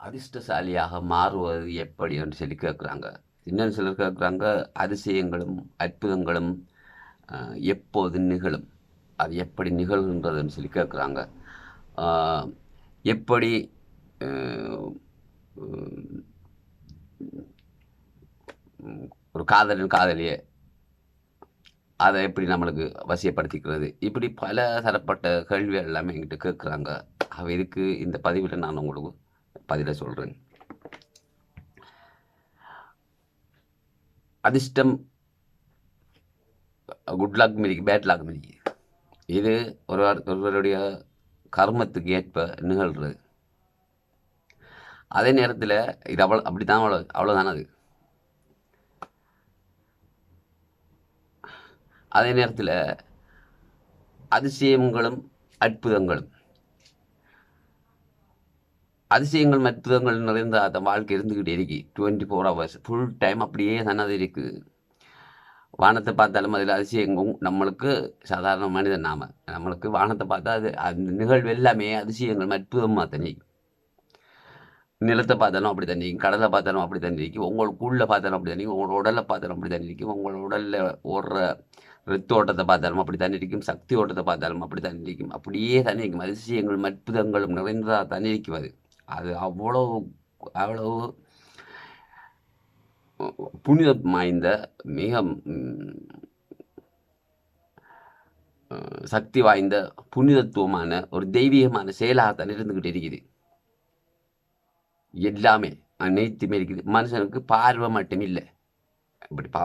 அதிர்ஷ்டசாலியாக மாறுவது எப்படி என்று சொல்லி கேட்குறாங்க. இன்னும் சிலர் கேட்குறாங்க அதிசயங்களும் அற்புதங்களும் எப்போது நிகழும்? அது எப்படி நிகழ்கின்றதுன்னு சொல்லி கேட்குறாங்க. எப்படி ஒரு காதலன் காதலியை அதை எப்படி நம்மளுக்கு வசியப்படுத்திக்கிறது? இப்படி பல தரப்பட்ட கேள்விகள் எல்லாமே என்கிட்ட கேட்குறாங்க. அவ இதுக்கு இந்த பதிவில் நான் உங்களுக்கு பதிலை சொல்கிறேன் அதிர்ஷ்டம் குட் லக் மிதிக்கு பேட் லக் மிதிக்கு. இது ஒரு ஒருவருடைய கர்மத்துக்கு ஏற்ப நிகழ்கிறது அதே நேரத்தில் இது அவ்வளோ அப்படி தான் அவ்வளோ அவ்வளோதானே அது. அதே நேரத்தில் அதிசயங்களும் அற்புதங்களும். அதிசயங்கள் மருத்துவங்கள் நிறைந்த அந்த வாழ்க்கை இருந்துக்கிட்டே இருக்கு. Twenty four hours full time அப்படியே தானே இருக்குது வானத்தை பார்த்தாலும் அதில் அதிசயங்கும் நம்மளுக்கு சாதாரண மனிதன் நாம. நம்மளுக்கு வானத்தை பார்த்தா அது அந்த நிகழ்வு எல்லாமே அதிசயங்கள் அற்புதமாக தண்ணி நிலத்தை பார்த்தாலும் அப்படி தண்ணி கடலை பார்த்தாலும் அப்படி தண்ணி இருக்கும் உங்களுக்குள்ளே பார்த்தாலும் அப்படி தண்ணி உங்களோட உடலை பார்த்தாலும் அப்படி தண்ணி இருக்கும் உங்களோட உடலில் ஓடுற ரத்த ஓட்டத்தை பார்த்தாலும் அப்படி தண்ணி இருக்கும் சக்தி ஓட்டத்தை பார்த்தாலும் அப்படி தண்ணி இருக்கும் அப்படியே தண்ணி இருக்கும் அதிசயங்களும் அற்புதங்களும் நிறைந்ததாக தண்ணி இருக்கும் அது. அது அவ்வளோ அவ்வளவு புனிதம் வாய்ந்த மிக சக்தி வாய்ந்த புனிதத்துவமான ஒரு தெய்வீகமான செயலாகத்தான் இருந்துக்கிட்டு இருக்குது. எல்லாமே அனைத்துமே இருக்குது. மனுஷனுக்கு பார்வை மட்டும் இல்லை. இப்படி பா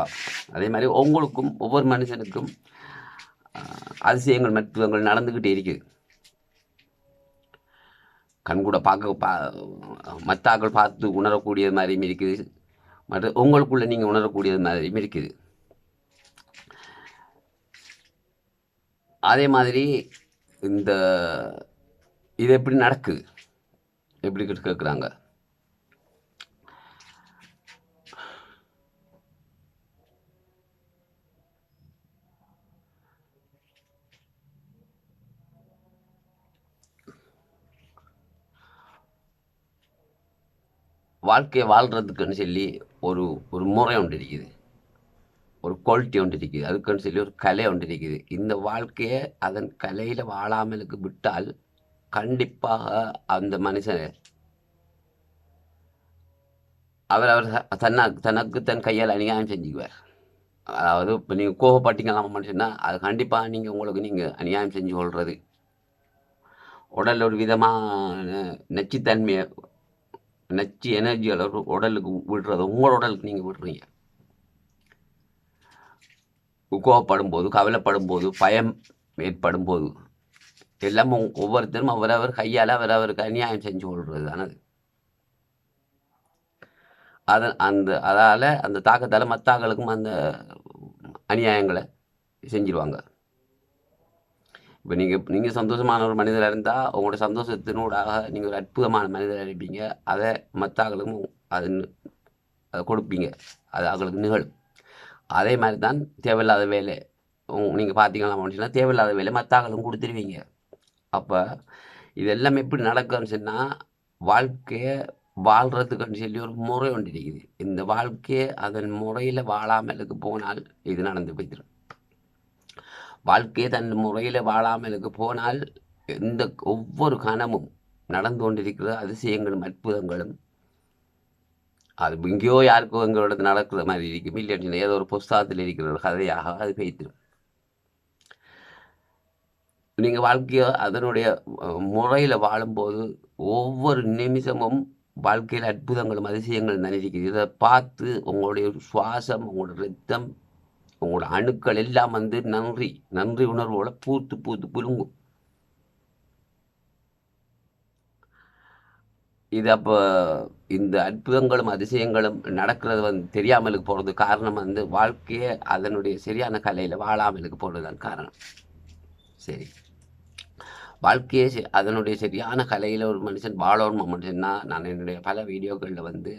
அதே மாதிரி உங்களுக்கும் ஒவ்வொரு மனுஷனுக்கும் அஹ், அதிசயங்கள் மருத்துவங்கள் நடந்துக்கிட்டே இருக்குது. கண்கூட பார்க்க பா மற்றாக்கள் பார்த்து உணரக்கூடியது மாதிரியும் இருக்குது. மற்ற உங்களுக்குள்ளே நீங்கள் உணரக்கூடியது மாதிரியும் இருக்குது. அதே மாதிரி இந்த இது எப்படி நடக்குது? எப்படி கேட்குறாங்க? வாழ்க்கையை வாழ்கிறதுக்குன்னு சொல்லி ஒரு ஒரு முறை ஒன்று இருக்குது. ஒரு குவாலிட்டி ஒன்று இருக்குது. அதுக்குன்னு சொல்லி ஒரு கலை ஒன்று இருக்குது. இந்த வாழ்க்கையை அதன் கலையில் வாழாமலுக்கு விட்டால் கண்டிப்பாக அந்த மனுஷனை அவர் அவர் தன்னா தனக்கு தன் கையால் அநியாயம் செஞ்சுக்குவார். அதாவது இப்போ நீங்கள் கோவப்பட்டீங்களாம் மனுஷன்னா அது கண்டிப்பாக நீங்கள் உங்களுக்கு நீங்கள் அநியாயம் செஞ்சு கொள்வது உடல் ஒரு விதமான நச்சுத்தன்மையை நச்சு எனர்ஜியில் உடலுக்கு விடுறது உங்களோட உடலுக்கு நீங்கள் விடுறீங்க. கோவப்படும் போது கவலைப்படும் போது பயம் ஏற்படும் போது எல்லாம் ஒ- ஒவ்வொருத்தரும் அவரவர் கையால் அவரவருக்கு அநியாயம் செஞ்சு கொள்வது தானே அது அந்த அதால் அந்த தாக்கத்தால் மத்தாக்களுக்கும் அந்த அநியாயங்களை செஞ்சிருவாங்க. இப்போ நீங்கள் நீங்கள் சந்தோஷமான ஒரு மனிதராக இருந்தால் உங்களோட சந்தோஷத்தினூடாக நீங்கள் ஒரு அற்புதமான மனிதராக இருப்பீங்க. அதை மத்தாக்களுக்கும் அது அதை கொடுப்பீங்க. அது அவங்களுக்கு நிகழும். அதே மாதிரி தான் தேவையில்லாத வேலை. நீங்கள் பார்த்தீங்களா அப்படின்னா தேவையில்லாத வேலை மத்தாக்களும் கொடுத்துருவீங்க. அப்போ இது எல்லாமே எப்படி நடக்குதுன்னு சொன்னால் வாழ்க்கையை வாழ்கிறதுக்குன்னு சொல்லி ஒரு முறை ஒன்று இருக்குது. இந்த வாழ்க்கையை அதன் முறையில் வாழாமலுக்கு போனால் இது நடந்து போய்த்திடும் வாழ்க்கையை தன் முறையில் வாழாமலுக்கு போனால் எந்த ஒவ்வொரு கணமும் நடந்து கொண்டிருக்கிற அதிசயங்களும் அற்புதங்களும். அது எங்கேயோ யாருக்கோ எங்களோட நடக்கிற மாதிரி இருக்கும். இல்லைன்னு ஏதோ ஒரு புஸ்தகத்தில் இருக்கிற ஒரு கதையாக அது பெய்த்திடும் நீங்கள் வாழ்க்கையை அதனுடைய முறையில் வாழும்போது ஒவ்வொரு நிமிஷமும் வாழ்க்கையில் அற்புதங்களும் அதிசயங்களும் தான் இருக்குது இதை பார்த்து உங்களுடைய சுவாசம் உங்களோட ரத்தம் உங்களோட அணுக்கள் எல்லாம் வந்து நன்றி நன்றி உணர்வோட பூத்து பூத்து புழுங்கும். இது அப்போ இந்த அற்புதங்களும் அதிசயங்களும் நடக்கிறது வந்து தெரியாமலுக்கு போகிறது காரணம் வந்து வாழ்க்கையை அதனுடைய சரியான கலையில் வாழாமலுக்கு போகிறது தான் காரணம். சரி. வாழ்க்கையே அதனுடைய சரியான கலையில் ஒரு மனுஷன் வாழணும் மனுஷன்னா நான் என்னுடைய பல வீடியோக்களில் வந்து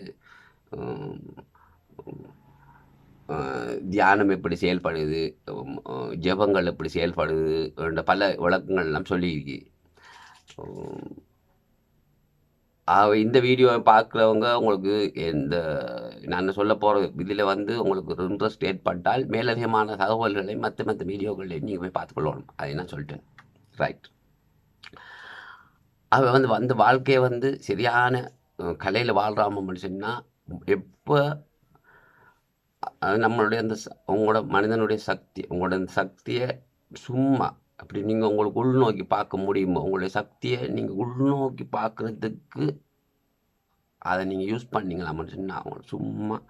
தியானம் எப்படி செயல்படுது ஜபங்கள் ஜெபங்கள் எப்படி செயல்படுது என்ற பல விளக்கங்கள் எல்லாம் சொல்லியிருக்கு. இந்த வீடியோவை பார்க்குறவங்க உங்களுக்கு இந்த நான் சொல்ல போகிற இதில் வந்து உங்களுக்கு ஒரு இன்ட்ரெஸ்ட் ஏற்பட்டால் மேலதிகமான தகவல்களை மற்ற மற்ற வீடியோக்களை நீங்கள் போய் பார்த்துக்கொள்ளணும் அதை நான் சொல்லிட்டேன். ரைட் அவ வந்து வந்து வாழ்க்கையை வந்து சரியான கலையில் வாழ்கிறாமன்னு சொன்னால் எப்போ நம்மளுடைய அந்த உங்களோட மனிதனுடைய சக்தி உங்களோட அந்த சக்தியை சும்மா அப்படி நீங்கள் உங்களுக்கு உள்நோக்கி பார்க்க முடியுமோ உங்களுடைய சக்தியை நீங்கள் உள்நோக்கி பார்க்குறதுக்கு அதை நீங்கள் யூஸ் பண்ணீங்களாமன்னு சொன்னால் அவங்க சும்மா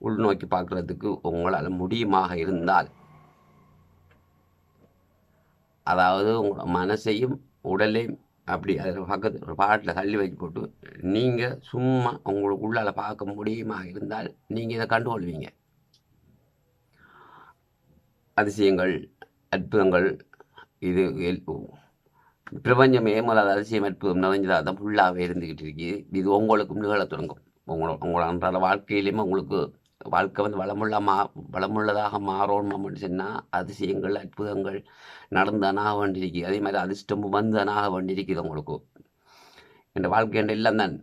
உள்நோக்கி பார்க்குறதுக்கு உங்களால் முடியுமாக இருந்தால். அதாவது உங்களோட மனசையும் உடலையும் அப்படி அதில் பக்கத்து ஒரு பாட்டில் தள்ளி வச்சு போட்டு நீங்கள் சும்மா உங்களுக்கு உள்ளால பார்க்க முடியுமா இருந்தால் நீங்கள் இதை கண்டுகொள்வீங்க அதிசயங்கள் அற்புதங்கள் இது பிரபஞ்சம் பிரபஞ்சமே அதிசயம் அற்புதம் நிறைஞ்சதாக தான் ஃபுல்லாகவே இருந்துக்கிட்டு இருக்கு. இது உங்களுக்கும் நிகழ தொடங்கும். உங்களோட உங்களோட அன்றாட வாழ்க்கையிலையுமே உங்களுக்கு வாழ்க்கை வந்து வளமுள்ள மா வளமுள்ளதாக மாறணும்னு சொன்னால் அதிசயங்கள் அற்புதங்கள் நடந்தனாக வேண்டியிருக்கு. அதே மாதிரி அதிர்ஷ்டமும் வந்தனாக வேண்டியிருக்குது உங்களுக்கு. என் வாழ்க்கை என்ற எல்லாம் தான்.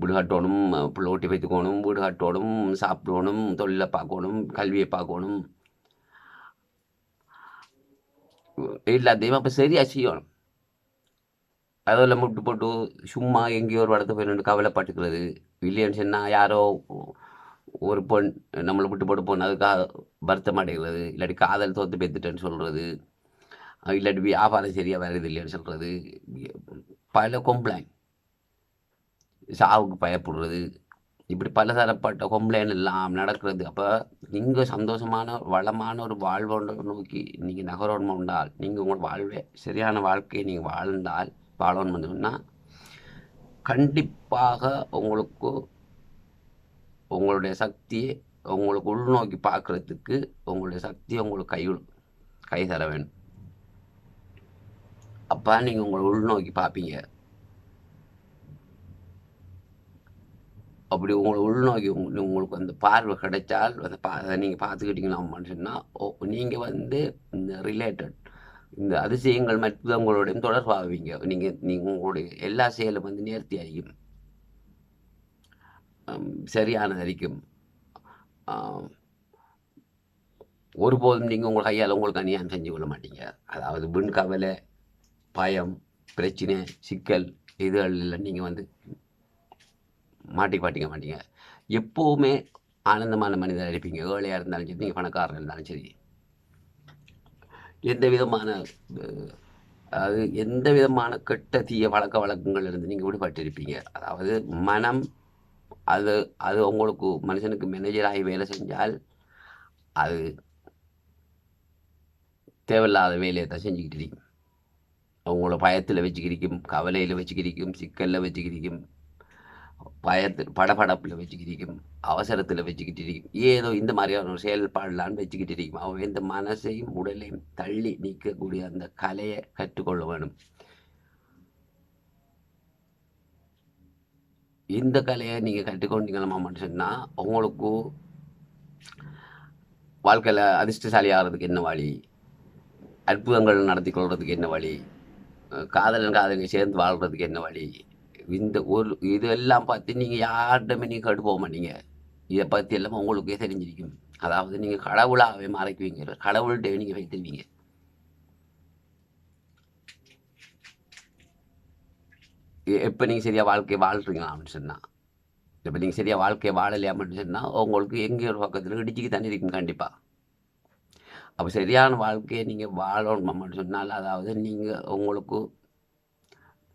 வீடு கட்டணும் பிள்ளை ஓட்டி வைத்துக்கணும் வீடு கட்டணும் சாப்பிடணும் தொழிலை பார்க்கணும் கல்வியை பார்க்கணும். எல்லாத்தையும் அப்போ சரியாக செய்யணும். அதில் முட்டு போட்டு சும்மா எங்கேயோ ஒரு இடத்த போய் நின்று கவலைப்பட்டுக்கிறது இல்லைன்னு சொன்னால் யாரோ ஒரு பொண் நம்மளை விட்டு போட்டு போன அதுக்காக வருத்தம் அடைகிறது. இல்லாட்டி காதல் தோற்று பேத்துட்டேன்னு சொல்கிறது இல்லாட்டி வியாபாரம் சரியாக வருது இல்லைன்னு சொல்கிறது பல கொம்ப்ளைண்ட் சாவுக்கு பயப்படுறது. இப்படி பலதரப்பட்ட கம்ப்ளைண்ட் எல்லாம் நடக்கிறது. அப்போ நீங்கள் சந்தோஷமான வளமான ஒரு வாழ்வோட நோக்கி நீங்கள் நகரோன்மை உண்டால் நீங்கள் உங்களோட வாழ்வே சரியான வாழ்க்கையை நீங்கள் வாழ்ந்தால் வாழணும் சொன்னால் கண்டிப்பாக உங்களுக்கு உங்களுடைய சக்தியை உங்களுக்கு உள்நோக்கி பார்க்குறதுக்கு உங்களுடைய சக்தியை உங்களுக்கு கை கை தர வேணும். அப்போ நீங்கள் உங்களை உள்நோக்கி பார்ப்பீங்க. அப்படி உங்களை உள்நோக்கி உங்களுக்கு அந்த பார்வை கிடைச்சால் அதை பா அதை நீங்கள் பார்த்துக்கிட்டீங்களா மனுஷன்னா ஓ நீங்கள் வந்து இந்த ரிலேட்டட் இந்த அதிசயங்கள் மற்றவங்களோடையும் தொடர்பாவீங்க. நீங்கள் நீங்கள் உங்களுடைய எல்லா செயலும் வந்து நேர்த்தி அறியும். சரியானது அறிக்கும். ஒருபோதும் நீங்கள் உங்கள் கையால் உங்களுக்கு அநியாயம் செஞ்சு கொள்ள மாட்டீங்க. அதாவது விண் கவலை பயம் பிரச்சனை சிக்கல் இதுகளில் நீங்கள் வந்து மாட்டி பாட்டிக்க மாட்டீங்க எப்போவுமே ஆனந்தமான மனிதர் இருப்பீங்க. ஏழையாக இருந்தாலும் சரி நீங்கள் பணக்காரர் இருந்தாலும் சரி. எந்த விதமான அதாவது எந்த விதமான கெட்ட தீய பழக்க வழக்கங்கள் இருந்து நீங்கள் விடுபட்டிருப்பீங்க அதாவது மனம் அது அது உங்களுக்கு மனுஷனுக்கு மேனேஜராகி வேலை செஞ்சால் அது தேவையில்லாத வேலையை தான் செஞ்சுக்கிட்டு இருக்கும். அவங்கள பயத்தில் வச்சுக்கிரிக்கும் கவலையில் வச்சுக்கிரிக்கும் சிக்கலில் வச்சுக்கிரிக்கும் பயத்து படபடப்பில் வச்சுக்கிரிக்கும் அவசரத்தில் வச்சுக்கிட்டு இருக்கும் ஏதோ இந்த மாதிரியான ஒரு செயல்பாடலான்னு வச்சுக்கிட்டு இருக்கும் அவன் இந்த மனசையும் உடலையும் தள்ளி நீக்கக்கூடிய அந்த கலையை கற்றுக்கொள்ள வேணும். இந்த கலையை நீங்கள் கற்றுக்கொண்டீங்களா மனுஷன்னா உங்களுக்கு வாழ்க்கையில் அதிர்ஷ்டசாலி ஆகிறதுக்கு என்ன வழி? அற்புதங்கள் நடத்தி கொள்றதுக்கு என்ன வழி? காதலன் காதலி சேர்ந்து வாழ்கிறதுக்கு என்ன வழி? இந்த ஒரு இதெல்லாம் பார்த்து நீங்கள் யார்கிட்டமே நீங்கள் கட்டு போக மாட்டீங்க. இதை பற்றி எல்லாம் உங்களுக்கே தெரிஞ்சிருக்கும். அதாவது நீங்கள் கடவுளாகவே மறைக்குவீங்க. கடவுள்கிட்ட நீங்கள் வைத்திருவீங்க. எப்போ நீங்கள் சரியாக வாழ்க்கையை வாழ்கிறீங்களா அப்படின்னு சொன்னால் இப்போ நீங்கள் சரியாக வாழ்க்கையை வாழலையா அப்படின்னு சொன்னால் உங்களுக்கு எங்கே ஒரு பக்கத்தில் இடிச்சிக்கு தண்ணி இருக்கும் கண்டிப்பாக அப்போ சரியான வாழ்க்கையை நீங்கள் வாழணும் அப்படின்னு சொன்னால் அதாவது நீங்கள் உங்களுக்கு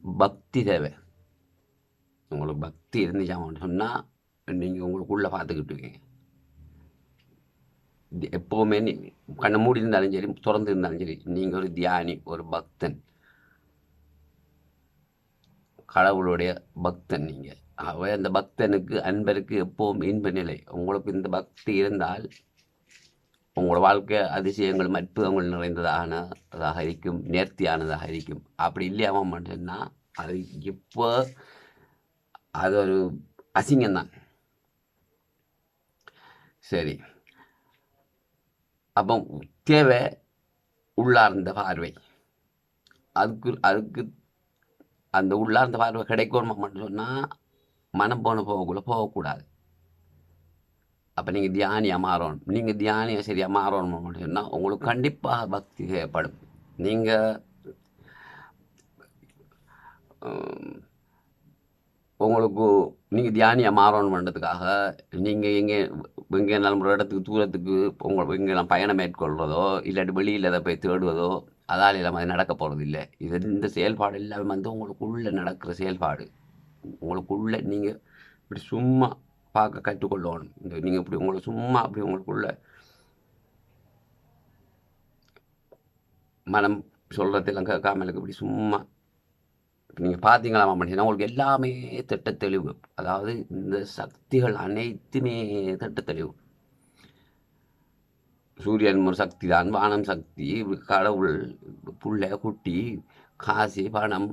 பக்தி தேவை. பக்தி இருந்துச்சாமன்னு சொன்னால் நீங்கள் உங்களுக்குள்ளே பார்த்துக்கிட்டுவீங்க இது எப்போவுமே நீ கண்ணை மூடி இருந்தாலும் சரி திறந்து இருந்தாலும் சரி நீங்கள் ஒரு தியானி ஒரு பக்தன். கடவுளுடைய பக்தன் நீங்கள் அவ அந்த பக்தனுக்கு அன்பருக்கு எப்பவும் இன்ப நிலை. உங்களுக்கு இந்த பக்தி இருந்தால் உங்களோட வாழ்க்கை அதிசயங்கள் அற்புதங்கள் நிறைந்ததானதாக இருக்கும் நேர்த்தியானதாக இருக்கும். அப்படி இல்லையாம மட்டும்னா அது இப்போ அது ஒரு அசிங்கம்தான். சரி. அப்போ தேவை உள்ளார்ந்த பார்வை. அதுக்கு அதுக்கு அந்த உள்ளார்ந்த பார்வை கிடைக்கணுமான்னு சொன்னால் மனம் போன போகக்குள்ள போகக்கூடாது. அப்போ நீங்கள் தியானியாக மாறணும். நீங்கள் தியானியாக சரியாக மாறணும் சொன்னால் உங்களுக்கு கண்டிப்பாக பக்தி தேவைப்படும் நீங்கள் உங்களுக்கு நீங்கள் தியானியாக பண்ணுறதுக்காக நீங்கள் எங்கே எங்கே இருந்தாலும் ஒரு இடத்துக்கு தூரத்துக்கு உங்கள் எங்கெல்லாம் பயணம் மேற்கொள்வதோ இல்லாட்டி வெளியில் அதை போய் தேடுவதோ அதால் இல்லாமல் அது நடக்க போகிறது இல்லை. இது இந்த செயல்பாடு எல்லாமே வந்து உங்களுக்குள்ளே நடக்கிற செயல்பாடு. உங்களுக்குள்ளே நீங்கள் இப்படி சும்மா பார்க்க கற்றுக்கொள்ளணும். இந்த நீங்கள் இப்படி உங்களை சும்மா அப்படி உங்களுக்குள்ள மனம் சொல்கிறதெல்லாம் கேட்காமலுக்கு இப்படி சும்மா நீங்கள் பார்த்தீங்களா மனுஷனா உங்களுக்கு எல்லாமே திட்ட தெளிவு அதாவது இந்த சக்திகள் அனைத்துமே திட்ட தெளிவு சூரியன் ஒரு சக்தி தான் வானம் சக்தி கடவுள் புள்ள குட்டி காசு பணம்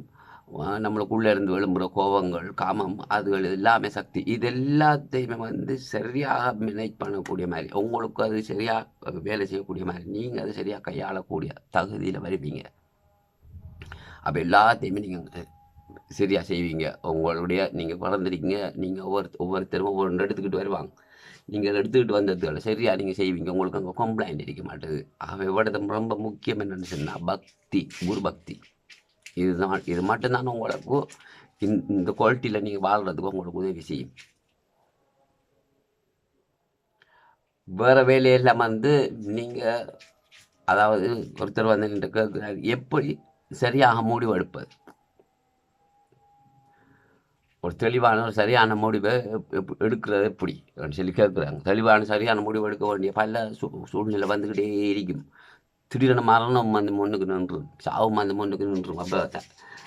நம்மளுக்குள்ளே இருந்து விளம்புற கோபங்கள் காமம் அதுகள் எல்லாமே சக்தி. இது எல்லாத்தையுமே வந்து சரியாக மேனேஜ் பண்ணக்கூடிய மாதிரி உங்களுக்கு அது சரியாக வேலை செய்யக்கூடிய மாதிரி நீங்கள் அது சரியாக கையாளக்கூடிய தகுதியில் வருவீங்க. அப்போ எல்லாத்தையுமே நீங்கள் சரியாக செய்வீங்க. உங்களுடைய நீங்கள் பிறந்திருக்கீங்க நீங்கள் ஒவ்வொரு ஒவ்வொருத்தரும் ஒவ்வொரு எடுத்துக்கிட்டு வருவாங்க. நீங்கள் எடுத்துக்கிட்டு வந்ததுல சரியாக நீங்கள் செய்வீங்க. உங்களுக்கு அங்கே கம்ப்ளைண்ட் இருக்க மாட்டேது. ஆகவே விட ரொம்ப முக்கியம் என்னன்னு சொன்னால் பக்தி குரு பக்தி. இதுதான் இது மட்டும்தான் உங்களுக்கு இந்த இந்த குவாலிட்டியில் நீங்கள் வாழ்கிறதுக்கு உங்களுக்கு உதவி செய்யும். வேறு வேலையெல்லாம் வந்து நீங்கள் அதாவது ஒருத்தர் வந்து கேட்குறாரு எப்படி சரியாக முடிவு எடுப்பது ஒரு தெளிவான ஒரு சரியான முடிவை எப்- எடுக்கிறது எப்படி அப்படின்னு சொல்லி கேட்குறாங்க. தெளிவான சரியான முடிவு எடுக்க வேண்டிய பல சூ சூழ்நிலை வந்துக்கிட்டே இருக்கும். திடீரென மரணம் அந்த முன்னுக்கு நின்றும் சாவும் அந்த முன்னுக்கு நின்றும் அப்போ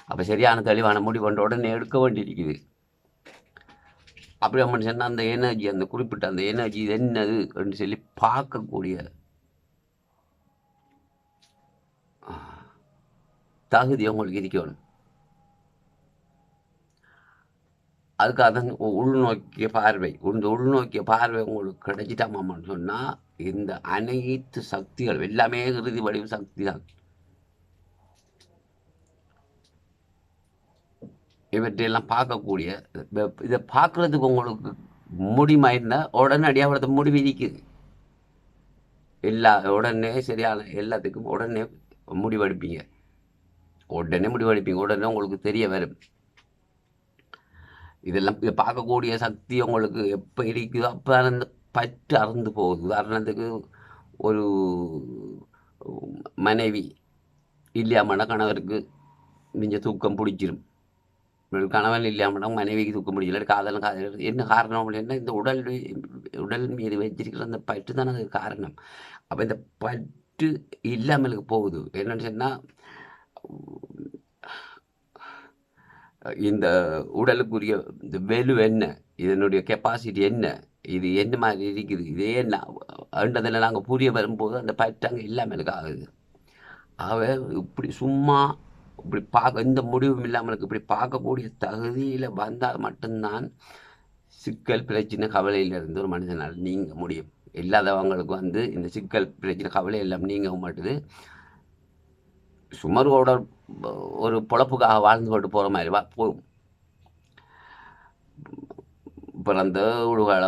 அப்போ சரியான தெளிவான முடிவு கொண்ட உடனே எடுக்க வேண்டியிருக்குது. அப்படி அப்படின்னு சொன்னால் அந்த எனர்ஜி அந்த குறிப்பிட்ட அந்த எனர்ஜி இது என்னது அப்படின்னு சொல்லி பார்க்கக்கூடிய தகுதி உங்களுக்கு இருக்கணும் அதுக்கு அதன் உள்நோக்கிய பார்வை. இந்த உள்நோக்கிய பார்வை உங்களுக்கு கிடைச்சிட்டாமான்னு சொன்னால் இந்த அனைத்து சக்திகள் எல்லாமே இறுதி வடிவு சக்தி தான் இவற்றையெல்லாம் பார்க்கக்கூடிய இதை பார்க்குறதுக்கு உங்களுக்கு முடிமாயிருந்தா உடனடியாக அவரது முடிவு எல்லா உடனே சரியான எல்லாத்துக்கும் உடனே முடிவெடுப்பீங்க உடனே முடிவெடுப்பீங்க உடனே உங்களுக்கு தெரிய வரும். இதெல்லாம் இதை பார்க்கக்கூடிய சக்தி உங்களுக்கு எப்போ இருக்குதோ அப்போ அந்த பற்று அறந்து போகுது. உதாரணத்துக்கு ஒரு மனைவி இல்லையாமனா கணவருக்கு நீங்கள் தூக்கம் பிடிச்சிரும். கணவன் இல்லையாமனா மனைவிக்கு தூக்கம் பிடிச்சல காதலும் காதல் என்ன காரணம் அப்படின்னா இந்த உடல் உடல் மீது வச்சிருக்கிற அந்த பற்று தான் அதுக்கு காரணம். அப்போ இந்த பற்று இல்லாமலுக்கு போகுது. என்னென்னு சொன்னால் இந்த உடலுக்குரிய இந்த வெலு என்ன? இதனுடைய கெப்பாசிட்டி என்ன? இது என்ன மாதிரி இருக்குது? இதே என்ன? அன்றதில் நாங்கள் புரிய வரும்போது அந்த பற்றாங்க இல்லாமல் ஆகுது. அவ இப்படி சும்மா இப்படி பார்க்க எந்த முடிவும் இல்லாமலுக்கு இப்படி பார்க்கக்கூடிய தகுதியில் வந்தால் மட்டும்தான் சிக்கல் பிரச்சனை கவலையிலிருந்து ஒரு மனிதனால் நீங்க முடியும். இல்லாதவங்களுக்கு வந்து இந்த சிக்கல் பிரச்சனை கவலை எல்லாம் நீங்க மாட்டுது. சுமரோட ஒரு பொழப்புக்காக வாழ்ந்து கொண்டு போகிற மாதிரி வா போகும் பிறந்த வீடுகால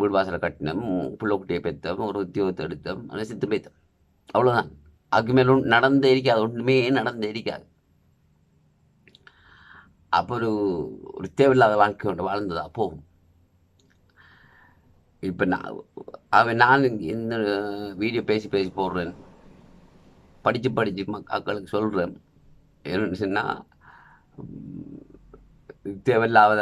வீடு வாசலை கட்டினோம் பிள்ளைக்குட்டியை பெற்றோம் ஒரு உத்தியோகத்தை எடுத்தோம் ஆனால் சித்து பேத்தோம் அவ்வளோதான் அதுக்கு மேலே நடந்தே இருக்காது ஒன்றுமே நடந்தே இருக்காது. அப்போ ஒரு ஒரு தேவையில்லாத வாழ்க்கை ஒன்று வாழ்ந்ததா போகும். இப்போ நான் அவன் நான் இந்த வீடியோ பேசி பேசி போடுறேன். படித்து படித்து மக்களுக்கு சொல்கிறேன் என்னென்னு சொன்னால் தேவையில்லாத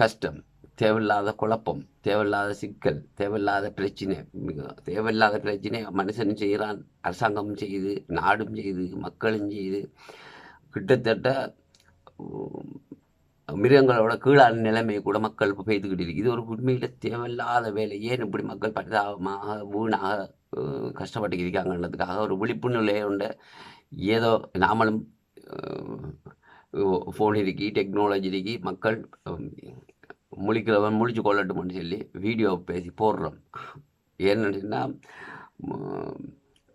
கஷ்டம் தேவையில்லாத குழப்பம் தேவையில்லாத சிக்கல் தேவையில்லாத பிரச்சனை மிக தேவையில்லாத பிரச்சனை மனுஷனும் செய்கிறான் அரசாங்கமும் செய்யுது நாடும் செய்யுது மக்களும் செய்யுது. கிட்டத்தட்ட மிருகங்களோட கீழான நிலைமையை கூட மக்கள் இப்போ பெய்துக்கிட்டு இருக்கு. இது ஒரு உண்மையில் தேவையில்லாத வேலை. ஏன் இப்படி மக்கள் பரிதாபமாக வீணாக அஹ், கஷ்டப்பட்டு இருக்காங்கன்றதுக்காக ஒரு விழிப்புணர்வு உண்டு. ஏதோ நாமளும் ஃபோன் இருக்கி டெக்னாலஜி இருக்கி மக்கள் முழிக்கிறவன் முழிச்சு கொள்ளட்டும்னு சொல்லி வீடியோ பேசி போடுறோம். ஏன்னு சொன்னால்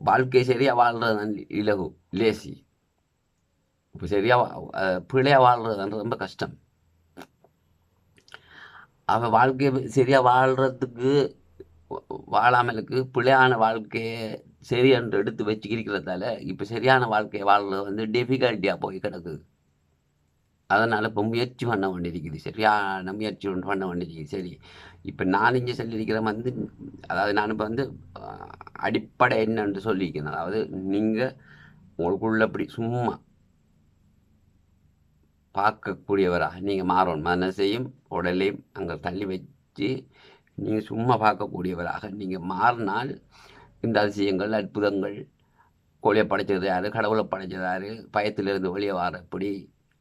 வாழ்க்கை சரியாக வாழ்கிறது இலகு. லேசி. இப்போ சரியாக பிள்ளையாக வாழ்கிறது ரொம்ப கஷ்டம். அவன் வாழ்க்கையை சரியாக வாழ்கிறதுக்கு வாழாமலுக்கு பிள்ளையான வாழ்க்கையை சரி என்று எடுத்து வச்சுக்கிறதால இப்போ சரியான வாழ்க்கையை வாழ்றது வந்து டிஃபிகல்ட்டியாக போய் கிடக்குது. அதனால் இப்போ முயற்சி பண்ண வேண்டியிருக்குது. சரியான முயற்சி ஒன்று பண்ண வேண்டியிருக்குது. சரி இப்போ நான் இங்கே சொல்லியிருக்கிறேன் வந்து அதாவது நான் இப்போ வந்து அடிப்படை என்னென்று சொல்லியிருக்கேன். அதாவது நீங்கள் உங்களுக்குள்ள அப்படி சும்மா பார்க்கக்கூடியவராக நீங்கள் மாறணும் மனசையும் உடலையும் அங்கே தள்ளி வச்சு நீங்கள் சும்மா பார்க்கக்கூடியவராக நீங்கள் மாறினால் இந்த அதிசயங்கள் அற்புதங்கள் கோழியை படைச்சது யாரு கடவுளை படைச்சது யார் பயத்திலிருந்து வெளியே வர எப்படி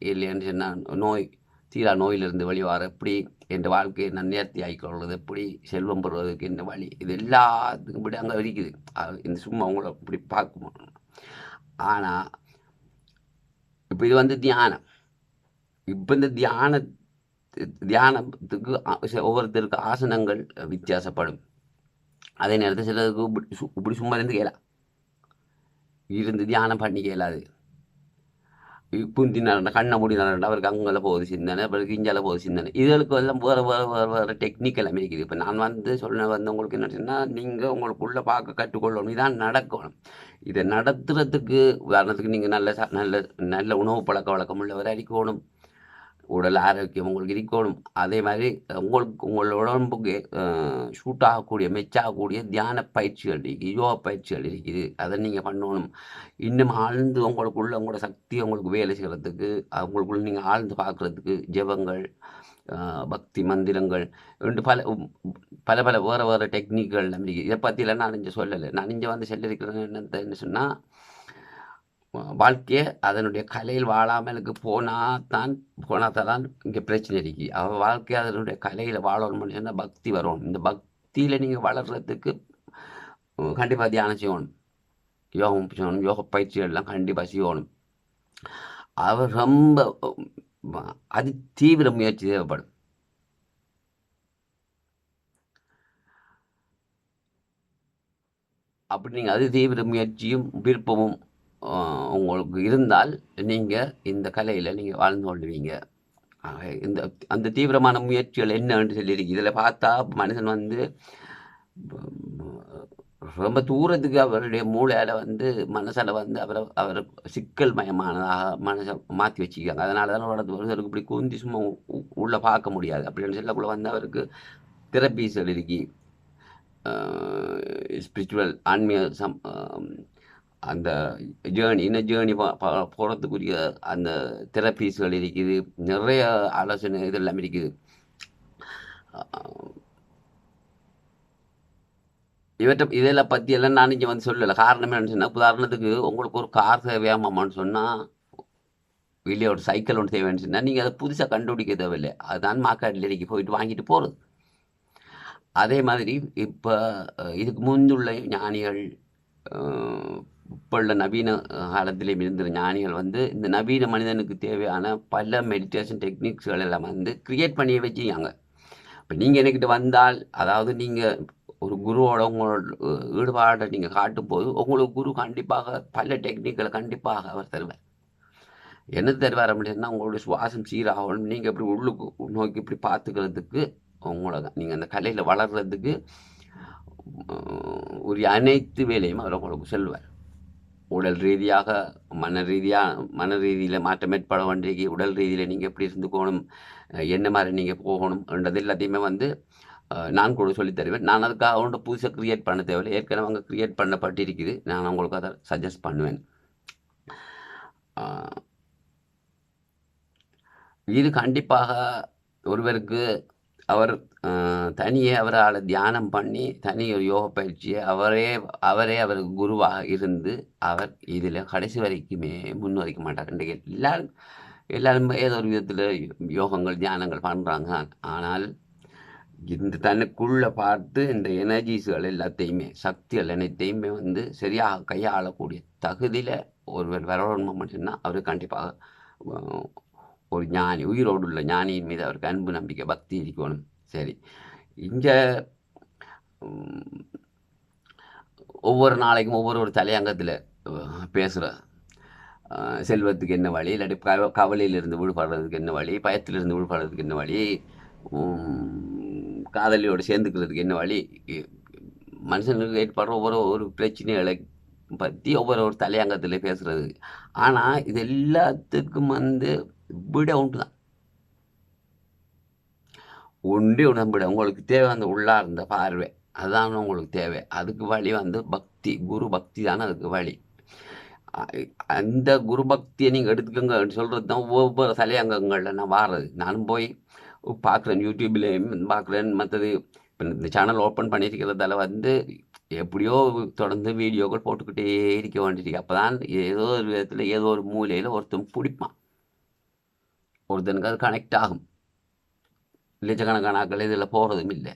இல்லைன்னு சொன்னால் நோய் தீரா நோயிலிருந்து வெளியே வர எப்படி என் வாழ்க்கையை நான் நேர்த்தி ஆகிக்கொள்வது எப்படி செல்வம் பெறுவதற்கு இந்த வழி. இது எல்லாத்துக்கும் இப்படி அங்கே இருக்குது. இந்த சும்மா அவங்கள இப்படி பார்க்கணும் ஆனால் இப்போ இது வந்து தியானம். இப்போ இந்த தியான தியானத்துக்கு ஒவ்வொருத்தருக்கு ஆசனங்கள் வித்தியாசப்படும். அதே நேரத்தில் சிலருக்கு இப்படி சு- இப்படி சும்மா இருந்து கேளா. இருந்து தியானம் பண்ணி கேளாது. புந்தி நடண்டா கண்ணை மூடி நடண்ட அவருக்கு அங்கே போகுது சிந்தனை அவருக்கு இஞ்சால போகுது சிந்தனை. இதுகளுக்கு எல்லாம் வேறு வேறு வேறு வேறு டெக்னிக் எல்லாமே இருக்குது. இப்போ நான் வந்து சொல்ல வந்து உங்களுக்கு என்ன சொன்னால் நீங்கள் உங்களுக்குள்ளே பார்க்க கற்றுக்கொள்ளணும். இதான் நடக்கணும். இதை நடத்துறதுக்கு உதாரணத்துக்கு நீங்கள் நல்ல நல்ல நல்ல உணவு பழக்க வழக்கம் உள்ளவரை அடிக்கணும். உடல் ஆரோக்கியம் உங்களுக்கு இருக்கணும். அதே மாதிரி உங்களுக்கு உங்களோட உடம்புக்கு ஷூட் ஆகக்கூடிய மெச்சாகக்கூடிய தியான பயிற்சிகள் இருக்குது யோகா பயிற்சிகள் இருக்குது. அதை நீங்கள் பண்ணணும். இன்னும் ஆழ்ந்து உங்களுக்குள்ள உங்களோட சக்தி உங்களுக்கு வேலை செய்கிறதுக்கு அவங்களுக்குள்ள நீங்கள் ஆழ்ந்து பார்க்குறதுக்கு ஜெபங்கள் பக்தி மந்திரங்கள் ரெண்டு பல பல பல வேறு வேறு டெக்னிக்கள் இருக்குது இதை பற்றிலாம் நான் இங்கே சொல்லலை. நான் இங்கே வந்து சொல்லியிருக்கிறேன் என்ன என்ன சொன்னால் வாழ்க்கையை அதனுடைய கலையில் வாழாமலுக்கு போனால் தான் போனால் தான் இங்கே பிரச்சனை இருக்கு. அவள் வாழ்க்கை அதனுடைய கலையில் வாழணும் சொன்னால் பக்தி வரும். இந்த பக்தியில் நீங்கள் வளர்கிறதுக்கு கண்டிப்பாக தியானம் செய்யணும். யோகம் செய்யணும். யோக பயிற்சிகள்லாம் கண்டிப்பாக செய்யணும். அவர் ரொம்ப அதி தீவிர முயற்சி தேவைப்படும். அப்படி நீங்கள் அது தீவிர முயற்சியும் விருப்பமும் உங்களுக்கு இருந்தால் நீங்கள் இந்த கலையில் நீங்கள் வாழ்ந்து கொள்வீங்க. இந்த அந்த தீவிரமான முயற்சிகள் என்னன்னு சொல்லியிருக்கு. இதில் பார்த்தா மனுஷன் வந்து ரொம்ப தூரத்துக்கு அவருடைய மூளையால் வந்து மனசால் வந்து அவரை அவர் சிக்கல் மயமானதாக மனசை மாற்றி வச்சுக்காங்க அதனால தான் ஒரு ஒருத்தருக்கு இப்படி குந்தி சும்மா உ- பார்க்க முடியாது. அப்படின்னு சொல்லக்குள்ள வந்து அவருக்கு தெரப்பீஸ்கள் சொல்லியிருக்கி. ஸ்பிரிச்சுவல் ஆன்மீக சம் அந்த ஜேர்னி இன்னும் ஜேர்னி போகிறதுக்குரிய அந்த தெரப்பீஸ்கள் இருக்குது. நிறைய ஆலோசனை இதெல்லாம் இருக்குது. இவற்றை இதெல்லாம் பற்றி எல்லாம் நான் இங்கே வந்து சொல்லலை. காரணம் என்னன்னு சொன்னால் உதாரணத்துக்கு உங்களுக்கு ஒரு கார் தேவையாமான்னு சொன்னால் வெளியே ஒரு சைக்கிள் ஒன்று தேவைன்னு சொன்னால் நீங்கள் அதை புதுசாக கண்டுபிடிக்க தேவையில்லை. அதுதான் மார்க்கெட்டில் இன்றைக்கி போயிட்டு வாங்கிட்டு போகிறது அதே மாதிரி இப்போ இதுக்கு முந்துள்ள ஞானிகள் இப்போ உள்ள நவீன காலத்திலே இருந்த ஞானிகள் வந்து இந்த நவீன மனிதனுக்கு தேவையான பல மெடிடேஷன் டெக்னிக்ஸ்கள் எல்லாம் வந்து கிரியேட் பண்ணி வச்சுக்காங்க இப்போ நீங்கள் என்கிட்ட வந்தால் அதாவது நீங்கள் ஒரு குருவோட உங்களோட ஈடுபாடை நீங்கள் காட்டும்போது உங்களுக்கு குரு கண்டிப்பாக பல டெக்னிக்களை கண்டிப்பாக அவர் தருவார். என்ன தருவார் அப்படின்னா உங்களுடைய சுவாசம் சீராகணும். நீங்கள் இப்படி உள்ளுக்கு நோக்கி இப்படி பார்த்துக்கிறதுக்கு உங்களை நீங்கள் அந்த கலையில் வளர்கிறதுக்கு உரிய அனைத்து வேலையும் அவர் உங்களுக்கு செல்வார். உடல் ரீதியாக மன ரீதியாக மன ரீதியில் மாற்றம் ஏற்பட வேண்டிய உடல் ரீதியில் நீங்கள் எப்படி இருந்து போகணும் என்ன மாதிரி நீங்கள் போகணும் என்றது எல்லாத்தையுமே வந்து நான் கூட சொல்லித் தருவேன். நான் அதுக்காக அவனோட புதுசாக க்ரியேட் பண்ண தேவையில்லை. ஏற்கனவே அங்கே க்ரியேட் பண்ணப்பட்டிருக்குது. நான் உங்களுக்கு அதை சஜஸ்ட் பண்ணுவேன். இது கண்டிப்பாக ஒருவருக்கு அவர் தனியே அவரால் தியானம் பண்ணி தனி ஒரு யோக பயிற்சியை அவரே அவரே அவருக்கு குருவாக இருந்து அவர் இதில் கடைசி வரைக்குமே முன்வரைக்க மாட்டார். இன்றைக்கு எல்லாரும் எல்லாரும் ஏதோ ஒரு விதத்தில் யோகங்கள் தியானங்கள் பண்ணுறாங்க ஆனால் இந்த தனக்குள்ளே பார்த்து இந்த எனர்ஜிஸ்கள் எல்லாத்தையுமே சக்திகள் அனைத்தையுமே வந்து சரியாக கையாளக்கூடிய தகுதியில் ஒருவர் வரணும்னு சொன்னால் அவர் கண்டிப்பாக ஒரு ஞானி உயிரோடு உள்ள ஞானியின் மீது அவருக்கு அன்பு நம்பிக்கை பக்தி இருக்கணும். சரி. இங்கே ஒவ்வொரு நாளைக்கும் ஒவ்வொரு ஒரு தலையங்கத்தில் பேசுகிற செல்வத்துக்கு என்ன வழி? இல்லாட்டி கவ கவலையிலிருந்து விடுபடுறதுக்கு என்ன வழி? பயத்திலிருந்து விடுபடுறதுக்கு என்ன வழி? காதலியோடு சேர்ந்துக்கிறதுக்கு என்ன வழி? மனுஷனுக்கு ஏற்படுற ஒவ்வொரு ஒரு பிரச்சனைகளை பற்றி ஒவ்வொரு ஒரு தலையங்கத்தில் பேசுகிறது ஆனால் இது எல்லாத்துக்கும் வந்து விட உண்டு தான் உண்டி உடம்பிட உங்களுக்கு தேவை அந்த உள்ளார்ந்த பார்வை அதுதான் உங்களுக்கு தேவை. அதுக்கு வழி வந்து பக்தி குரு பக்தி தானே அதுக்கு வழி. அந்த குரு பக்தியை நீங்கள் எடுத்துக்கோங்க சொல்கிறது தான் ஒவ்வொரு தலையங்கங்களில் நான் வாடுறது நானும் போய் பார்க்குறேன் யூடியூப்லேயும் பார்க்குறேன் மற்றது இப்போ இந்த சேனல் ஓப்பன் பண்ணியிருக்கிறதால வந்து எப்படியோ தொடர்ந்து வீடியோக்கள் போட்டுக்கிட்டே இருக்க வேண்டியிருக்கு. அப்போ தான் ஏதோ ஒரு விதத்தில் ஏதோ ஒரு மூலையில் ஒருத்தன் பிடிப்பான். ஒருத்தனுக்கு அது கனெக்ட் ஆகும். லட்சக்கணக்கான ஆட்கள் இதில் போகிறதும் இல்லை.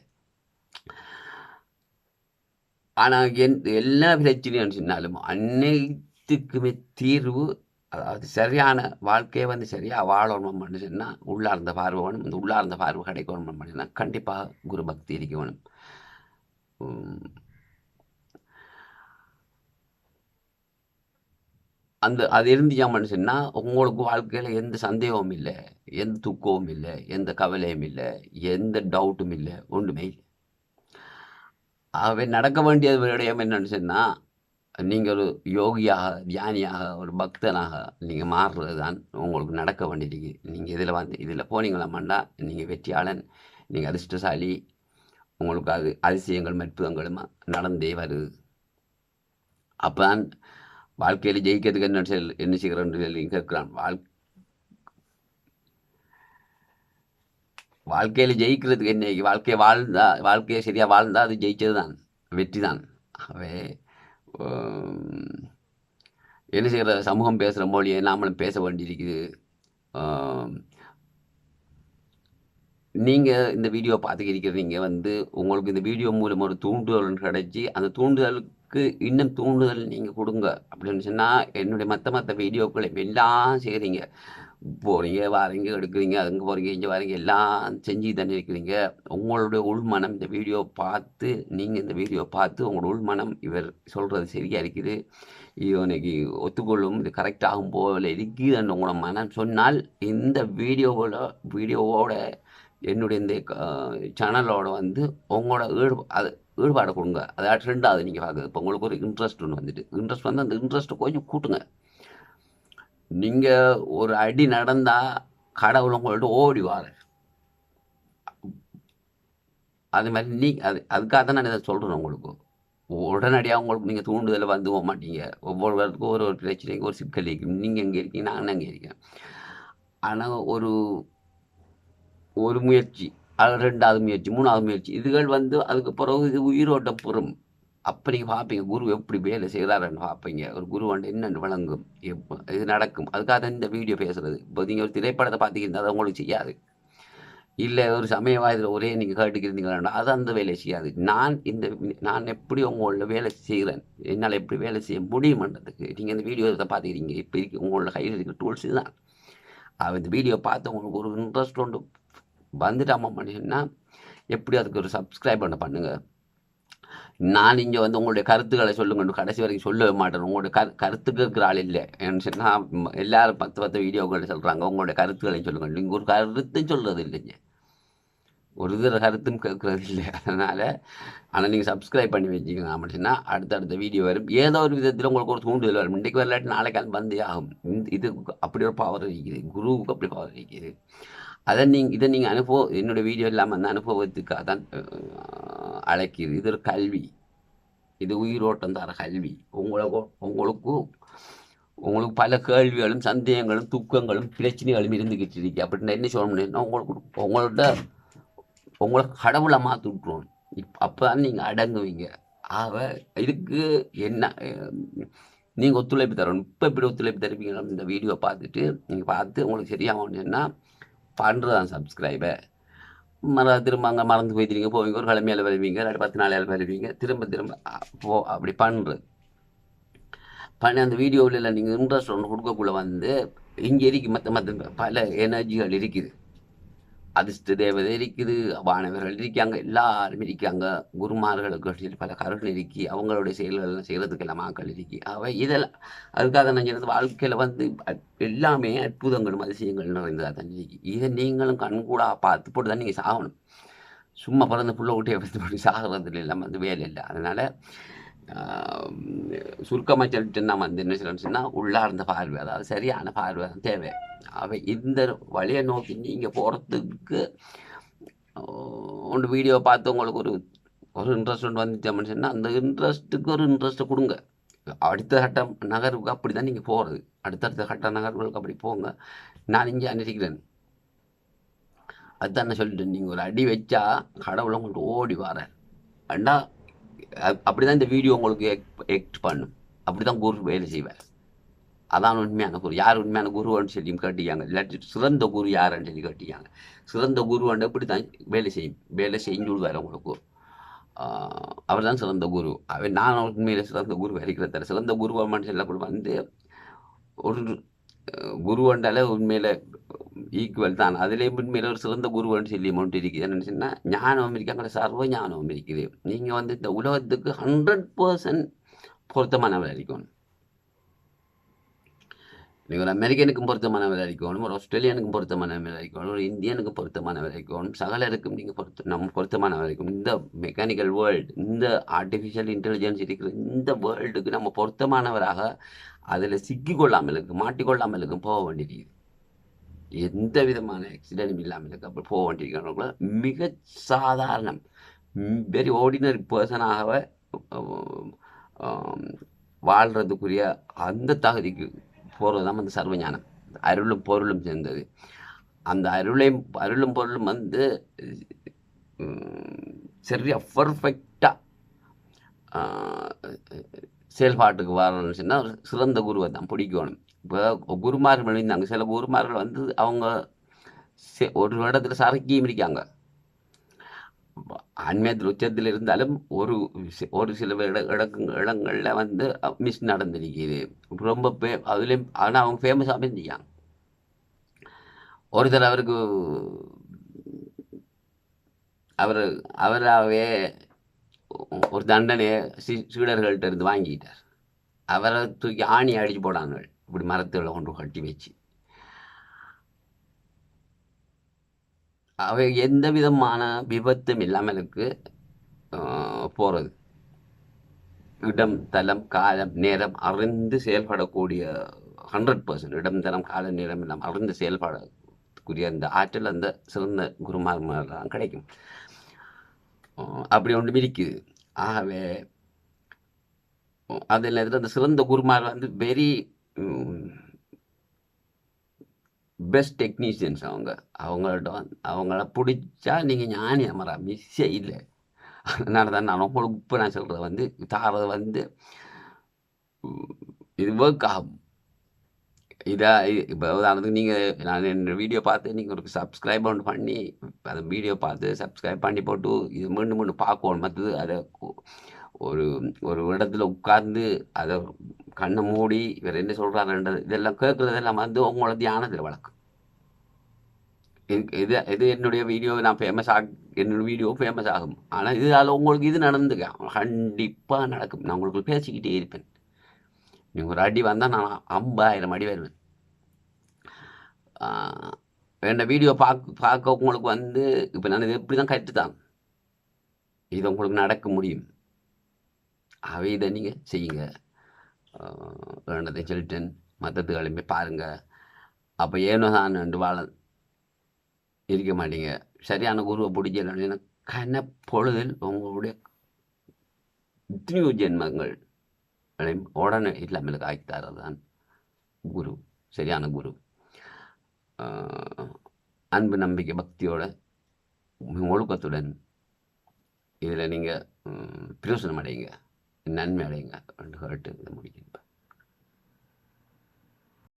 ஆனால் என் எல்லா பிரச்சனையும் சொன்னாலும் அனைத்துக்குமே தீர்வு அதாவது சரியான வாழ்க்கையை வந்து சரியாக வாழணும்னு சொன்னால் உள்ளார்ந்த பார்வை வேணும் இந்த உள்ளார்ந்த பார்வை கிடைக்கணும் பண்ணினா கண்டிப்பாக குரு பக்தி இருக்க வேணும் அந்த அது இருந்துச்சாமன்னு சொன்னால் உங்களுக்கு வாழ்க்கையில் எந்த சந்தேகமும் இல்லை எந்த துக்கமும் இல்லை எந்த கவலையும் இல்லை எந்த டவுட்டும் இல்லை ஒன்றுமே இல்லை. ஆகவே நடக்க வேண்டியது விடயம் என்னன்னு சொன்னால் நீங்கள் ஒரு யோகியாக தியானியாக ஒரு பக்தனாக நீங்கள் மாறுறது தான் உங்களுக்கு நடக்க வேண்டியது. நீங்கள் இதில் வந்து இதில் போனீங்களாமாண்டா நீங்கள் வெற்றியாளன் நீங்கள் அதிர்ஷ்டசாலி உங்களுக்கு அது அதிசயங்களும் அற்புதங்களும் நடந்தே வருது. அப்போ தான் வாழ்க்கையில் ஜெயிக்கிறதுக்கு என்ன செல் என்ன செய்கிறேன்னு சொல்லி கேட்கிறான் வாழ் வாழ்க்கையில் ஜெயிக்கிறதுக்கு என்ன வாழ்க்கையை வாழ்ந்தா வாழ்க்கையை சரியாக வாழ்ந்தா அது ஜெயிச்சது தான் வெற்றி தான் அவே என்ன செய்கிற சமூகம் பேசுகிற மொழியை நாமளும் பேச வேண்டியிருக்குது. நீங்கள் இந்த வீடியோ பார்த்துக்கிறீங்க வந்து உங்களுக்கு இந்த வீடியோ மூலம் ஒரு தூண்டுதல் கிடைச்சி அந்த தூண்டுதலுக்கு இன்னும் தூண்டுதல் நீங்கள் கொடுங்க அப்படின்னு சொன்னால் என்னுடைய மற்ற மற்ற வீடியோக்களை எல்லாம் செய்கிறீங்க போகிறீங்க வாரீங்க எடுக்கிறீங்க அதுங்க போகிறீங்க இங்கே வாரீங்க எல்லாம் செஞ்சு தானே இருக்கிறீங்க. உங்களுடைய உள்மனம் இந்த வீடியோ பார்த்து நீங்கள் இந்த வீடியோ பார்த்து உங்களோட உள்மனம் இவர் சொல்கிறது சரியாக இருக்குது. இவனுக்கு ஒத்துக்கொள்ளும் இது கரெக்டாகும் போல இருக்குதுன்னு உங்களோட மனம் சொன்னால் இந்த வீடியோவில் வீடியோவோட என்னுடைய இந்த சேனலோட வந்து உங்களோட ஈடு அது ஈடுபாடை கொடுங்க. அதாவது ரெண்டாவது நீங்கள் பார்க்குறது இப்போ உங்களுக்கு ஒரு இன்ட்ரெஸ்ட் ஒன்று வந்துட்டு. இன்ட்ரெஸ்ட் வந்து அந்த இன்ட்ரெஸ்ட்டு கொஞ்சம் கூட்டுங்க. நீங்கள் ஒரு அடி நடந்தால் கடவுள் உங்கள்கிட்ட ஓடி வார. அது மாதிரி நீ அது அதுக்காக தான் நான் இதை சொல்கிறேன் உங்களுக்கு. உடனடியாக உங்களுக்கு நீங்கள் தூண்டுதலை வந்து போக மாட்டீங்க. ஒவ்வொருவருக்கும் ஒரு ஒரு பிரச்சனைக்கு ஒரு சிக்கல் இருக்கும். நீங்கள் எங்கே இருக்கீங்க நான் அங்கே இருக்கேன். ஆனால் ஒரு ஒரு முயற்சி. ரெண்டாவது முயற்சி மூணாவது முயற்சி. இதுகள் வந்து அதுக்கு பிறகு இது உயிரோட்ட புறம் அப்போ நீங்கள் பார்ப்பீங்க குரு எப்படி வேலை செய்கிறாருன்னு பார்ப்பீங்க. ஒரு குரு வந்து என்னென்னு வழங்கும் எப்போ இது நடக்கும். அதுக்காக தான் இந்த வீடியோ பேசுகிறது இப்போ நீங்கள் ஒரு திரைப்படத்தை பார்த்தீங்கன்னா அது உங்களுக்கு செய்யாது. இல்லை ஒரு சமயவாயத்தில் ஒரே நீங்கள் கேட்டுக்கிறீங்களா அது அந்த வேலையை செய்யாது. நான் இந்த நான் எப்படி உங்களோட வேலை செய்கிறேன்? என்னால் எப்படி வேலை செய்ய முடியுமன்றதுக்கு நீங்கள் இந்த வீடியோ இதை பார்த்துக்கிறீங்க இப்போ இருக்கு உங்களோட கையில் இருக்கிற டூல்ஸ் இதுதான். அவ இந்த வீடியோ பார்த்து உங்களுக்கு ஒரு இன்ட்ரெஸ்ட் உண்டு. வந்துட்டாமா மனுஷன்னா எப்படி அதுக்கு ஒரு சப்ஸ்கிரைப் பண்ண பண்ணுங்கள் நான் இங்கே வந்து உங்களுடைய கருத்துக்களை சொல்லுங்க. கடைசி வரைக்கும் சொல்லவே மாட்டேன். உங்களுடைய கரு கருத்துக்கு இருக்கிற ஆள் இல்லை. சொன்னால் எல்லாரும் பத்து பத்து வீடியோக்கள் சொல்கிறாங்க உங்களுடைய கருத்துக்களையும் சொல்லுங்க. நீங்கள் ஒரு கருத்தும் சொல்கிறது இல்லைங்க. ஒரு தர கருத்தும் கேட்குறது இல்லை. அதனால் ஆனால் நீங்கள் சப்ஸ்கிரைப் பண்ணி வச்சுக்கணும் அப்படின்னா அடுத்தடுத்த வீடியோ வரும். ஏதோ ஒரு விதத்தில் உங்களுக்கு ஒரு தூண்டுதல் வரும். இன்றைக்கு வரலாட்டு நாளைக்கு வந்தே ஆகும். இந்த இது அப்படி ஒரு பவர் இருக்குது. குருவுக்கு அப்படி பவர் இருக்குது. அதை நீங்கள் இதை நீங்கள் அனுபவம் என்னோடய வீடியோ இல்லாமல் அந்த அனுபவத்துக்காக தான் அழைக்கிது இது ஒரு கல்வி. இது உயிரோட்டம் தர கல்வி. உங்களுக்கு உங்களுக்கு உங்களுக்கு பல கேள்விகளும் சந்தேகங்களும் துக்கங்களும் பிரச்சனைகளும் இருந்துக்கிட்டு இருக்கு. அப்படின்னா என்ன சொல்ல உங்களுக்கு உங்களோட உங்களை கடவுளை மாற்றி விட்ருவோம் இப் அப்போ தான் நீங்கள் அடங்குவீங்க. ஆக இதுக்கு என்ன நீங்கள் ஒத்துழைப்பு தரணும். இப்போ எப்படி ஒத்துழைப்பு தருவீங்களா இந்த வீடியோ பார்த்துட்டு நீங்கள் பார்த்து உங்களுக்கு சரியாகணும்னா பண்ணுறதான் சப்ஸ்கிரைபை மற திரும்ப அங்கே மறந்து போய்த்திருங்க போவீங்க ஒரு கிழமையால் வருவீங்க இல்லாட்டி பத்து நாளையால் வருவீங்க திரும்ப திரும்ப போ அப்படி பண்ணுறது பண்ணி அந்த வீடியோவில் நீங்கள் இன்ட்ரெஸ்ட் ஒன்று கொடுக்கக்குள்ள வந்து இங்கே இருக்கு மற்ற மற்ற பல எனர்ஜிகள் இருக்குது. அதிர்ஷ்ட தேவதை இருக்குது வானவர்கள் இருக்காங்க எல்லாரும் இருக்காங்க குருமார்களுக்கு பல கருகள் இருக்கி அவங்களுடைய செயல்கள் செய்கிறதுக்கு எல்லாம் ஆக்கள் இருக்கி அவை இதெல்லாம் அதுக்காக நான் சொன்னது வாழ்க்கையில் வந்து எல்லாமே அற்புதங்களும் அதிசயங்கள் நிறைந்ததாக தான் இருக்கு. இதை நீங்களும் கண்கூடா பார்த்து போட்டு தான் நீங்கள் சாகணும். சும்மா பிறந்த புள்ள ஊட்டியை பார்த்து போட்டு சாகிறதுல எல்லாம் வந்து வேலை இல்லை. அதனால் சுருக்கமாக சொல்லிட்டு வந்து என்ன சொல்லணும்னு சொன்னால் உள்ளார்ந்த பார்வை அதாவது சரியான பார்வை தான் தேவை. அவை இந்த வழியை நோக்கி நீங்கள் போகிறதுக்கு ஒன்று வீடியோ பார்த்து உங்களுக்கு ஒரு ஒரு இன்ட்ரெஸ்ட் ஒன்று வந்துச்சோம்னு சொன்னால் அந்த இன்ட்ரெஸ்ட்டுக்கு ஒரு இன்ட்ரெஸ்ட்டை கொடுங்க. அடுத்த கட்டம் நகர்வுக்கு அப்படி தான் நீங்கள் போகிறது அடுத்தடுத்த கட்ட நகர்வுகளுக்கு அப்படி போங்க. நான் இங்கே அனுசிக்கிறேன். அதுதான் என்ன சொல்லிட்டு நீங்கள் ஒரு அடி வச்சா கடவுளை உங்கள்கிட்ட ஓடி வர அண்டா அப்படி தான் இந்த வீடியோ உங்களுக்கு எக்ட் பண்ணும். அப்படி தான் குரு வேலை செய்வார். அதான் உண்மையான குரு. யார் உண்மையான குருவான்னு சொல்லியும் கேட்டியாங்க இல்லாட்டி சிறந்த குரு யாருன்னு சொல்லி கேட்டியாங்க சிறந்த குருவண்டு இப்படி தான் வேலை செய்யும். வேலை செஞ்சு விடுவார் உங்களுக்கு. அவர் தான் சிறந்த குரு. அவர் நான் உண்மையில் சிறந்த குரு வரைக்கிற தர சிறந்த குருவம்னு சொல்லக்கூட வந்து ஒரு குருவண்டால உண்மையில் ஈக்குவல் தான். அதுலேயும் உண்மையில் ஒரு சிறந்த குருவன் சொல்லி மட்டும் இருக்குது என்னன்னு சொன்னால் ஞானம் இருக்காங்களே சர்வ ஞானம் இருக்குது நீங்கள் வந்து இந்த உலகத்துக்கு ஹண்ட்ரட் பர்சன்ட் பொருத்தமானவர் இருக்கணும். நீங்கள் ஒரு அமெரிக்கனுக்கும் பொருத்தமானவர் இருக்கணும். ஒரு ஆஸ்திரேலியனுக்கும் பொருத்தமானவர் இருக்கணும். ஒரு இந்தியனுக்கு பொருத்தமானவர் இருக்கணும். சகலருக்கும் நீங்கள் பொருத்த நம்ம பொருத்தமானவர் இருக்கணும். இந்த மெக்கானிக்கல் வேர்ல்டு இந்த ஆர்டிஃபிஷியல் இன்டெலிஜென்ஸ் இருக்கிற இந்த வேர்ல்டுக்கு நம்ம பொருத்தமானவராக அதில் சிக்கிக்கொள்ளாமல் இருக்கும் மாட்டிக்கொள்ளாமல் இருக்கும் போக வேண்டியிருக்குது. எந்த விதமான ஆக்சிடென்டும் இல்லாமல் இருக்கு போக வேண்டியிருக்கிறவங்கள மிக சாதாரணம். வெரி ஆர்டினரி பர்சனாக வாழ்கிறதுக்குரிய அந்த தகுதிக்கு போகிறது தான் வந்து சர்வஞானம். அருளும் பொருளும் சேர்ந்தது. அந்த அருளையும் அருளும் பொருளும் வந்து உம், சரியா பர்ஃபெக்டாக செயல்பாட்டுக்கு வரணும்னு சொன்னால் சிறந்த குருவை தான் பிடிக்கணும். குருமார்கள் எழுந்தாங்க சில குருமார்கள் வந்து அவங்க ஒரு இடத்துல சரக்கியும் இருக்காங்க ஆன்மீகத்தில் உச்சத்தில் இருந்தாலும் ஒரு ஒரு சில இட இடக்கு இடங்களில் வந்து மிஸ் நடந்திருக்குது. ரொம்ப பே அதுலேயும் ஆனால் அவங்க ஃபேமஸாக அமைஞ்சிக்காங்க ஒருத்தர் அவருக்கு அவர் அவராகவே ஒரு தண்டனையை சீடர்கள்ட்ட இருந்து வாங்கிட்டார் அவரை தூக்கி ஆணி அடிச்சு போனாங்க இப்படி மரத்தில் கொண்டு கட்டி வச்சு. அவை எந்த விதமான விபத்தும் இல்லாமல் எனக்கு போகிறது இடம் தலம் காலம் நேரம் அறிந்து செயல்படக்கூடிய ஹண்ட்ரட் பர்சன்ட் இடம் தலம் கால நேரம் எல்லாம் அறிந்து செயல்படக்கூடிய அந்த ஆற்றல் அந்த சிறந்த குருமார்மாரெல்லாம் கிடைக்கும். அப்படி ஒன்று இருக்குது. ஆகவே அதில் அந்த சிறந்த குருமார் வந்து வெரி பெஸ்ட் டெக்னீஷியன்ஸ் அவங்க. அவங்கள்ட்ட வந்து அவங்கள பிடிச்சா நீங்கள் ஞானி அமரா மிஸ்ஸே இல்லை. அதனால தான் நான் உங்களுக்கு இப்போ நான் சொல்கிறது வந்து தாரது வந்து இது ஒர்க் ஆகும். இதாக இப்போ உதாரணத்துக்கு நீங்கள் நான் என் வீடியோ பார்த்து நீங்கள் ஒரு சப்ஸ்கிரைப் ஒன்று பண்ணி அந்த வீடியோ பார்த்து சப்ஸ்கிரைப் பண்ணி போட்டு இது மீண்டும் மீண்டும் பார்க்கணும். மற்றது அதை ஒரு ஒரு இடத்துல உட்கார்ந்து அதை கண்ணை மூடி இவர் என்ன சொல்கிறாருன்றது இதெல்லாம் கேட்குறதெல்லாம் வந்து உங்களோட தியானத்தில் வழக்கம் இது இது இது என்னுடைய வீடியோ நான் ஃபேமஸ் ஆக என்னோட வீடியோ ஃபேமஸ் ஆகும். ஆனால் இதால் உங்களுக்கு இது நடந்துக்க கண்டிப்பாக நடக்கும். நான் உங்களுக்கு பேசிக்கிட்டே இருப்பேன். நீங்கள் ஒரு அடி வந்தால் நான் ஐம்பதாயிரம் அடி வருவேன். வேண்ட வீடியோ பார்க்க பார்க்க உங்களுக்கு வந்து இப்போ நான் இது எப்படி தான் கற்றுதான் இது உங்களுக்கு நடக்க முடியும். அவை இதை நீங்கள் செய்யுங்க. ஆஹ் வேண்டதை சொல்லிட்டேன். மற்றதுகளையுமே பாருங்கள் அப்போ ஏனோ தான் ரெண்டு வாழ இருக்க மாட்டீங்க. சரியான குருவை பிடிக்கலன்னு கன பொழுதில் உங்களுடைய இத்தனையோ ஜென்மங்கள் உடனே இல்லாமல் ஆக்கி தான் குரு சரியான குரு. அன்பு நம்பிக்கை பக்தியோட ஒழுக்கத்துடன் இதில் நீங்கள் பிரயோசனம் அடையுங்க. நன்மை அடையுங்க. அப்படின்னு கேட்டு இதை முடிக்கணும்